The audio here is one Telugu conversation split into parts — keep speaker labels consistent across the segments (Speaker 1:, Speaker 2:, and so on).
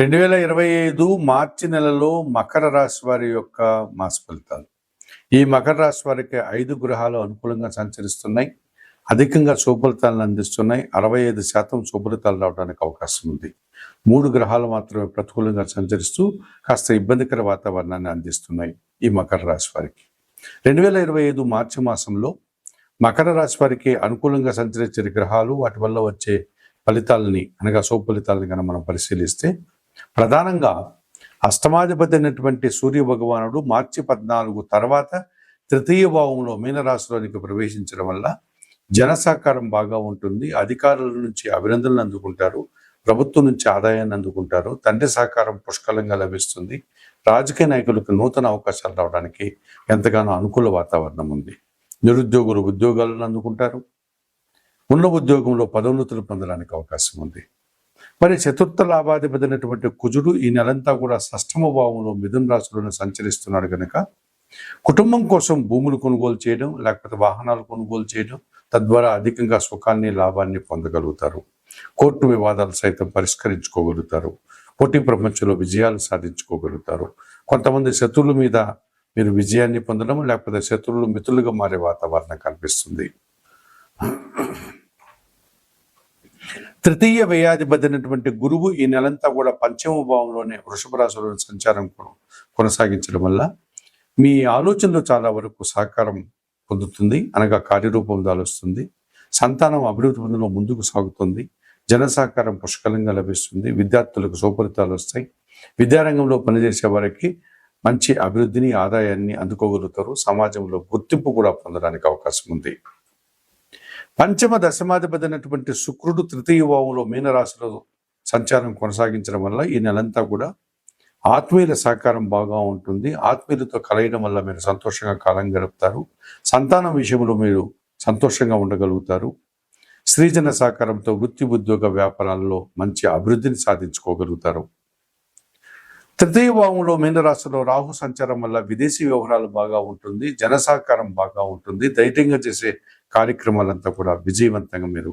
Speaker 1: రెండు వేల ఇరవై ఐదు మార్చి నెలలో మకర రాశి వారి యొక్క మాస ఫలితాలు. ఈ మకర రాశి వారికి ఐదు గ్రహాలు అనుకూలంగా సంచరిస్తున్నాయి. అధికంగా శుభలితాలను అందిస్తున్నాయి. అరవై ఐదు శాతం శుభలితాలు రావడానికి అవకాశం ఉంది. మూడు గ్రహాలు మాత్రమే ప్రతికూలంగా సంచరిస్తూ కాస్త ఇబ్బందికర వాతావరణాన్ని అందిస్తున్నాయి ఈ మకర రాశి వారికి. రెండు వేల ఇరవై ఐదు మార్చి మాసంలో మకర రాశి వారికి అనుకూలంగా సంచరించే గ్రహాలు వాటి వల్ల వచ్చే ఫలితాలని అనగా శుభ ఫలితాలని కనుక మనం పరిశీలిస్తే ప్రధానంగా అష్టమాధిపతి అయినటువంటి సూర్య భగవానుడు మార్చి పద్నాలుగు తర్వాత తృతీయ భావంలో మీనరాశిలోనికి ప్రవేశించడం వల్ల జన సహకారం బాగా ఉంటుంది. అధికారుల నుంచి అభినందనలు అందుకుంటారు. ప్రభుత్వం నుంచి ఆదాయాన్ని అందుకుంటారు. తండ్రి సహకారం పుష్కలంగా లభిస్తుంది. రాజకీయ నాయకులకు నూతన అవకాశాలు రావడానికి ఎంతగానో అనుకూల వాతావరణం ఉంది. నిరుద్యోగులు ఉద్యోగాలను అందుకుంటారు. ఉన్న ఉద్యోగంలో పదోన్నతులు పొందడానికి అవకాశం ఉంది. మరి చతుర్థ లాభాధిపతి అయినటువంటి కుజుడు ఈ నెలంతా కూడా షష్టమ భావంలో మిథున రాశిలోనే సంచరిస్తున్నాడు కనుక కుటుంబం కోసం భూములు కొనుగోలు చేయడం లేకపోతే వాహనాలు కొనుగోలు చేయడం తద్వారా అధికంగా సుఖాన్ని లాభాన్ని పొందగలుగుతారు. కోర్టు వివాదాలు సైతం పరిష్కరించుకోగలుగుతారు. పోటీ ప్రపంచంలో విజయాలు సాధించుకోగలుగుతారు. కొంతమంది శత్రువుల మీద మీరు విజయాన్ని పొందడం లేకపోతే శత్రువులు మిత్రులుగా మారే వాతావరణం కనిపిస్తుంది. తృతీయ వ్యయాధిపతి గురువు ఈ నెలంతా కూడా పంచమ భావంలోనే వృషభ రాశిలో సంచారం కొనసాగించడం వల్ల మీ ఆలోచనలు చాలా వరకు సహకారం పొందుతుంది. అనగా కార్యరూపం దాలుస్తుంది. సంతానం అభివృద్ధి పొందడంలో ముందుకు సాగుతుంది. జన సహకారం పుష్కలంగా లభిస్తుంది. విద్యార్థులకు సౌపరితాలు వస్తాయి. విద్యారంగంలో పనిచేసే వారికి మంచి అభివృద్ధిని ఆదాయాన్ని అందుకోగలుగుతారు. సమాజంలో గుర్తింపు కూడా పొందడానికి అవకాశం ఉంది. పంచమ దశమాధిపతి అయినటువంటి శుక్రుడు తృతీయ భావంలో మీనరాశిలో సంచారం కొనసాగించడం వల్ల ఈ నెలంతా కూడా ఆత్మీయుల సహకారం బాగా ఉంటుంది. ఆత్మీయులతో కలయడం వల్ల మీరు సంతోషంగా కాలం గడుపుతారు. సంతానం విషయంలో మీరు సంతోషంగా ఉండగలుగుతారు. స్త్రీజన సహకారంతో వృత్తి ఉద్యోగ వ్యాపారాల్లో మంచి అభివృద్ధిని సాధించుకోగలుగుతారు. తృతీయ భావంలో మీనరాశిలో రాహు సంచారం వల్ల విదేశీ వ్యవహారాలు బాగా ఉంటుంది. జన సహకారం బాగా ఉంటుంది. ధైర్యంగా చేసే కార్యక్రమాలంతా కూడా విజయవంతంగా మీరు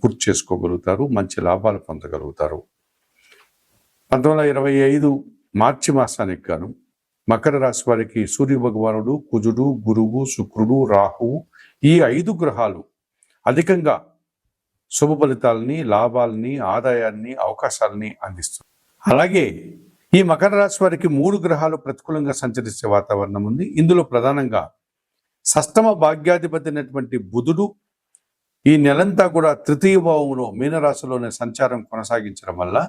Speaker 1: పూర్తి చేసుకోగలుగుతారు మంచి లాభాలు పొందగలుగుతారు. పంతొమ్మిది వందల ఇరవై ఐదు మార్చి మాసానికి గాను మకర రాశి వారికి సూర్య భగవానుడు కుజుడు గురువు శుక్రుడు రాహువు ఈ ఐదు గ్రహాలు అధికంగా శుభ ఫలితాలని లాభాలని ఆదాయాన్ని అవకాశాలని అందిస్తుంది అలాగే ఈ మకర రాశి వారికి మూడు గ్రహాలు ప్రతికూలంగా సంచరించే వాతావరణం ఉంది. ఇందులో ప్రధానంగా సష్టమ భాగ్యాధిపతి అయినటువంటి బుధుడు ఈ నెలంతా కూడా తృతీయ భావంలో మీనరాశిలోనే సంచారం కొనసాగించడం వల్ల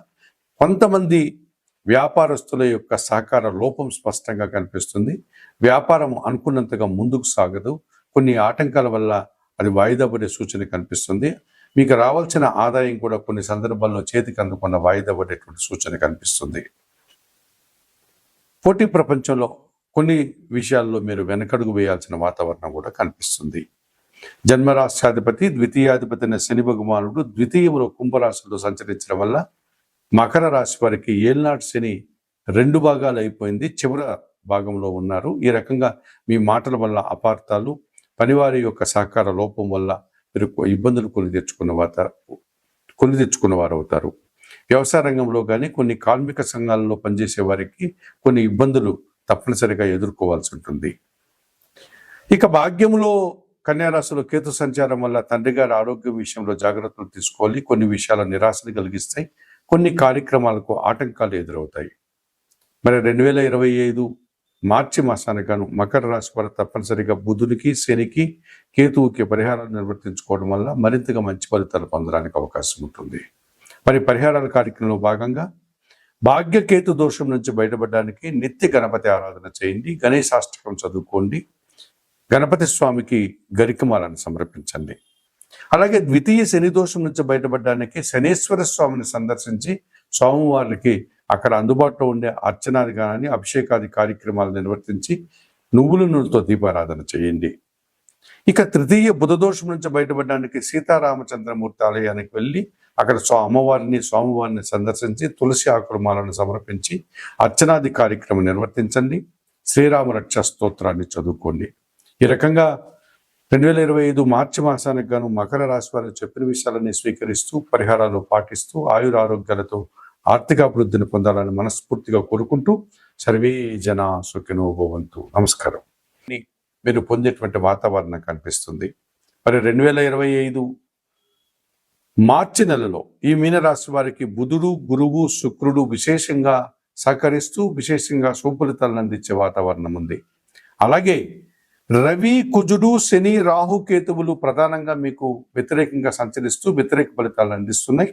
Speaker 1: కొంతమంది వ్యాపారస్తుల యొక్క సహకార లోపం స్పష్టంగా కనిపిస్తుంది. వ్యాపారం అనుకున్నంతగా ముందుకు సాగదు. కొన్ని ఆటంకాల వల్ల అది వాయిదా పడే సూచన కనిపిస్తుంది. మీకు రావాల్సిన ఆదాయం కూడా కొన్ని సందర్భాల్లో చేతికి అందుకున్న వాయిదా పడేటువంటి సూచన కనిపిస్తుంది. పోటీ ప్రపంచంలో కొన్ని విషయాల్లో మీరు వెనకడుగు వేయాల్సిన వాతావరణం కూడా కనిపిస్తుంది. జన్మరాష్ట్రాధిపతి ద్వితీయాధిపతి అయిన శని భగవానుడు ద్వితీయంలో కుంభరాశిలో సంచరించడం వల్ల మకర రాశి వారికి ఏల్నాటి శని రెండు భాగాలు అయిపోయింది. చివర భాగంలో ఉన్నారు. ఈ రకంగా మీ మాటల వల్ల అపార్థాలు పనివారి యొక్క సహకార లోపం వల్ల మీరు ఇబ్బందులు కొని తెచ్చుకున్న వారు కొని తెచ్చుకున్న వారు అవుతారు వ్యవసాయ రంగంలో కానీ కొన్ని కార్మిక సంఘాలలో పనిచేసే వారికి కొన్ని ఇబ్బందులు తప్పనిసరిగా ఎదుర్కోవాల్సి ఉంటుంది. ఇక భాగ్యంలో కన్యారాశిలో కేతు సంచారం వల్ల తండ్రి గారి ఆరోగ్యం విషయంలో జాగ్రత్తలు తీసుకోవాలి. కొన్ని విషయాల నిరాశను కలిగిస్తాయి. కొన్ని కార్యక్రమాలకు ఆటంకాలు ఎదురవుతాయి. మరి రెండు వేల ఇరవై ఐదు మార్చి మాసానికి గాను మకర రాశి వారు తప్పనిసరిగా బుధునికి శనికి కేతువుకి పరిహారాలు నిర్వర్తించుకోవడం వల్ల మరింతగా మంచి ఫలితాలు పొందడానికి అవకాశం ఉంటుంది. మరి పరిహారాల కార్యక్రమంలో భాగంగా భాగ్యకేతు దోషం నుంచి బయటపడడానికి నిత్య గణపతి ఆరాధన చేయండి గణేశాష్టకం చదువుకోండి గణపతి స్వామికి గరికమాలను సమర్పించండి. అలాగే ద్వితీయ శని దోషం నుంచి బయటపడడానికి శనేశ్వర స్వామిని సందర్శించి స్వామివారికి అక్కడ అందుబాటులో ఉండే అర్చనాది కానీ అభిషేకాది కార్యక్రమాలు నిర్వర్తించి నువ్వుల నూనెతో దీపారాధన చేయండి. ఇక తృతీయ బుధదోషం నుంచి బయటపడడానికి సీతారామచంద్రమూర్తి ఆలయానికి వెళ్ళి అక్కడ స్వా అమ్మవారిని స్వామివారిని సందర్శించి తులసి ఆకులమాలను సమర్పించి అర్చనాది కార్యక్రమం నిర్వర్తించండి. శ్రీరామ రక్ష స్తోత్రాన్ని చదువుకోండి. ఈ రకంగా రెండు వేల ఇరవై ఐదు మార్చి మాసానికి గాను మకర రాశి వారు చెప్పిన విషయాలన్నీ స్వీకరిస్తూ పరిహారాలు పాటిస్తూ ఆయుర ఆరోగ్యాలతో ఆర్థికాభివృద్ధిని పొందాలని మనస్ఫూర్తిగా కోరుకుంటూ సర్వే జన సుఖినోభవంతు నమస్కారం. మీరు పొందేటువంటి వాతావరణం కనిపిస్తుంది. మరి రెండు వేల ఇరవై ఐదు మార్చి నెలలో ఈ మీనరాశి వారికి బుధుడు గురువు శుక్రుడు విశేషంగా సహకరిస్తూ విశేషంగా సుఫలితాలను అందించే వాతావరణం ఉంది. అలాగే రవి కుజుడు శని రాహు కేతువులు ప్రధానంగా మీకు వ్యతిరేకంగా సంచరిస్తూ వ్యతిరేక ఫలితాలను అందిస్తున్నాయి.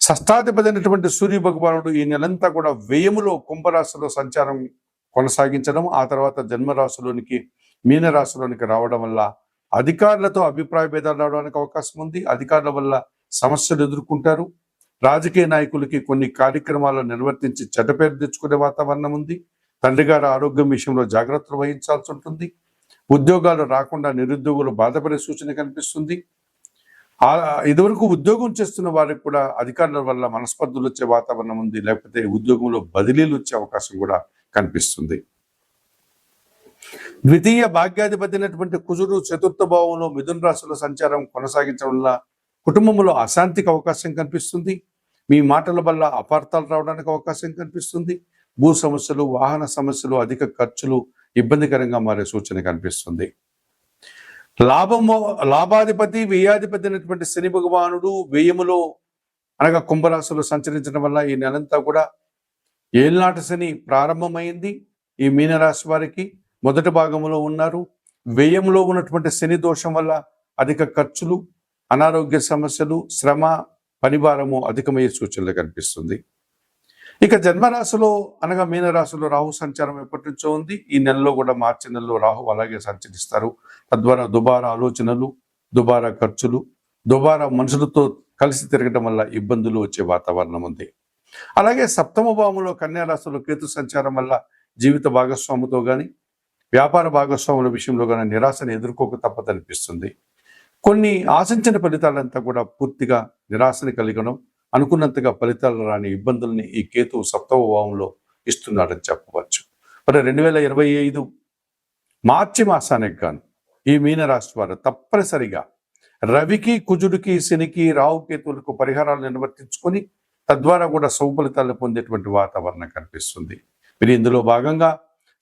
Speaker 1: షష్టాధిపతి అయినటువంటి సూర్య భగవానుడు ఈ నెలంతా కూడా వ్యయములో కుంభరాశిలో సంచారం కొనసాగించడం ఆ తర్వాత జన్మరాశిలోనికి మీనరాశిలోనికి రావడం వల్ల అధికారులతో అభిప్రాయ భేదాలు రావడానికి అవకాశం ఉంది. అధికారుల వల్ల సమస్యలు ఎదుర్కొంటారు. రాజకీయ నాయకులకి కొన్ని కార్యక్రమాలు నిర్వర్తించి చెడ్డ పేరు తెచ్చుకునే వాతావరణం ఉంది. తండ్రి గారి ఆరోగ్యం విషయంలో జాగ్రత్తలు వహించాల్సి ఉంటుంది. ఉద్యోగాలు రాకుండా నిరుద్యోగులు బాధపడే సూచన కనిపిస్తుంది. ఇదివరకు ఉద్యోగం చేస్తున్న వారికి కూడా అధికారుల వల్ల మనస్పర్ధలు వచ్చే వాతావరణం ఉంది. లేకపోతే ఉద్యోగంలో బదిలీలు వచ్చే అవకాశం కూడా కనిపిస్తుంది. ద్వితీయ భాగ్యాధిపతి అయినటువంటి కుజుడు చతుర్థ భావంలో మిథున రాశిలో సంచారం కొనసాగించడం వల్ల కుటుంబంలో అశాంతికి అవకాశం కనిపిస్తుంది. మీ మాటల వల్ల అపార్థాలు రావడానికి అవకాశం కనిపిస్తుంది. భూ సమస్యలు వాహన సమస్యలు అధిక ఖర్చులు ఇబ్బందికరంగా మారే సూచన కనిపిస్తుంది. లాభము లాభాధిపతి వ్యయాధిపతి అయినటువంటి శని భగవానుడు వ్యయములో అనగా కుంభరాశిలో సంచరించడం వల్ల ఈ నెలంతా కూడా ఏళ్ళనాటి శని ప్రారంభమైంది. ఈ మీనరాశి వారికి మొదటి భాగంలో ఉన్నారు. వ్యయంలో ఉన్నటువంటి శని దోషం వల్ల అధిక ఖర్చులు అనారోగ్య సమస్యలు శ్రమ పనిభారము అధికమయ్యే సూచనలు కనిపిస్తుంది. ఇక జన్మరాశిలో అనగా మీనరాశిలో రాహు సంచారం ఎప్పటి నుంచో ఉంది. ఈ నెలలో కూడా మార్చి నెలలో రాహు అలాగే సంచరిస్తారు. తద్వారా దుబారా ఆలోచనలు దుబారా ఖర్చులు దుబారా మనుషులతో కలిసి తిరగడం వల్ల ఇబ్బందులు వచ్చే వాతావరణం ఉంది. అలాగే సప్తమ భావంలో కన్యా రాశిలో కేతు సంచారం వల్ల జీవిత భాగస్వామితో కానీ వ్యాపార భాగస్వాముల విషయంలో కానీ నిరాశను ఎదుర్కోక తప్పదనిపిస్తుంది కొన్ని ఆశించిన ఫలితాలంతా కూడా పూర్తిగా నిరాశని కలిగడం అనుకున్నంతగా ఫలితాలు రాని ఇబ్బందుల్ని ఈ కేతు సప్తవ భావంలో ఇస్తున్నాడని చెప్పవచ్చు. మరి రెండు వేల ఇరవై ఐదు మార్చి మాసానికి గాను ఈ మీనరాశి వారు తప్పనిసరిగా రవికి కుజుడికి శనికి రావు కేతువులకు పరిహారాలు నిర్వర్తించుకొని తద్వారా కూడా సౌఫలితాలు పొందేటువంటి వాతావరణం కనిపిస్తుంది. మీరు ఇందులో భాగంగా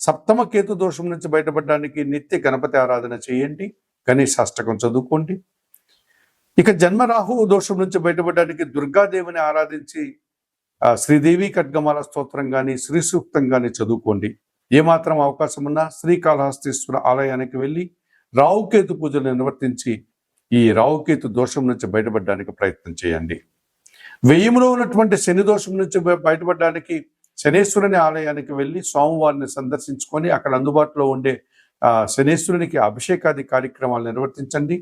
Speaker 1: సప్తమ కేతు దోషం నుంచి బయటపడడానికి నిత్య గణపతి ఆరాధన చేయండి గణేష్ అష్టకం చదువుకోండి. ఇక జన్మరాహు దోషం నుంచి బయటపడడానికి దుర్గాదేవిని ఆరాధించి శ్రీదేవి ఖడ్గమాల స్తోత్రం కానీ శ్రీ సూక్తం కానీ చదువుకోండి. ఏమాత్రం అవకాశం ఉన్నా శ్రీకాళహస్తీశ్వర ఆలయానికి వెళ్ళి రావుకేతు పూజలు నిర్వర్తించి ఈ రావుకేతు దోషం నుంచి బయటపడడానికి ప్రయత్నం చేయండి. వెయ్యిలో ఉన్నటువంటి శని దోషం నుంచి బయటపడడానికి శనేశ్వరుని ఆలయానికి వెళ్ళి స్వామివారిని సందర్శించుకొని అక్కడ అందుబాటులో ఉండే శనేశ్వరునికి అభిషేకాది కార్యక్రమాలు నిర్వర్తించండి.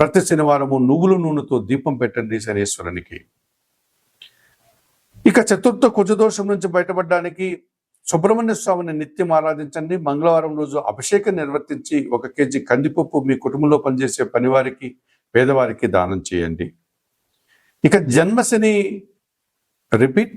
Speaker 1: ప్రతి శనివారము నువ్వుల నూనెతో దీపం పెట్టండి శనేశ్వరునికి. ఇక చతుర్థ కుజదోషం నుంచి బయటపడడానికి సుబ్రహ్మణ్య స్వామిని నిత్యం ఆరాధించండి. మంగళవారం రోజు అభిషేకం నిర్వర్తించి ఒక కేజీ కందిపప్పు మీ కుటుంబంలో పనిచేసే పనివారికి పేదవారికి దానం చేయండి. ఇక జన్మశని రిపీట్